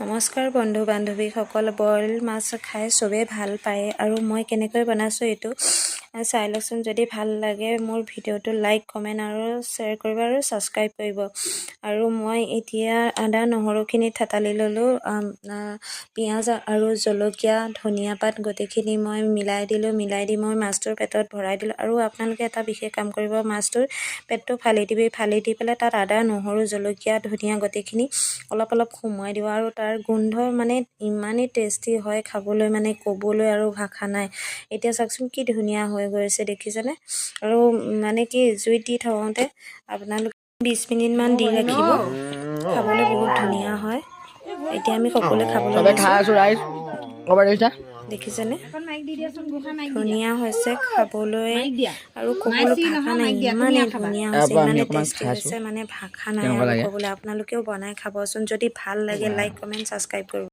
নমস্কাৰ বন্ধু বান্ধৱীসকল বইল মাছ খাই চবেই ভাল পায় আৰু মই কেনেকৈ বনাইছোঁ এইটো চাই লওকচোন। যদি ভাল লাগে মোৰ ভিডিঅ'টো লাইক কমেণ্ট আৰু শ্বেয়াৰ কৰিব আৰু ছাবস্ক্ৰাইব কৰিব। আৰু মই এতিয়া আদা নহৰুখিনি থেতালি ল'লোঁ পিঁয়াজ আৰু জলকীয়া ধনিয়া পাত গোটেইখিনি মই মিলাই দিলোঁ মিলাই দি মই মাছটোৰ পেটত ভৰাই দিলোঁ। আৰু আপোনালোকে এটা বিশেষ কাম কৰিব মাছটোৰ পেটটো ফালি দিবি ফালি দি পেলাই তাত আদা নহৰু জলকীয়া ধনিয়া গোটেইখিনি অলপ অলপ সোমোৱাই দিব আৰু তাৰ গোন্ধ মানে ইমানেই টেষ্টি হয় খাবলৈ মানে ক'বলৈ আৰু ভাষা নাই। এতিয়া চাওকচোন কি ধুনীয়া হৈ গৈছে দেখিছেনে? আৰু মানে কি জুইত দি থওঁতে আপোনালোকে বিছ মিনিটমান দি ৰাখিব। খাবলৈ বহুত ধুনীয়া হয়। এতিয়া আমি সকলোৱে খাবলৈ ক'ৰবাত দেখিছা দেখিছেনে? ধুনীয়া হৈছে খাবলৈ। আৰু ক'বলৈ ভাষা নাই ইমানেই ধুনীয়া হৈছে ইমানেই টেষ্টি। হৈছে মানে ভাষা নাই আৰু? ক'বলৈ আপোনালোকেও বনাই খাবচোন যদি ভাল লাগে লাইক কমেণ্ট ছাবস্ক্ৰাইব কৰিব।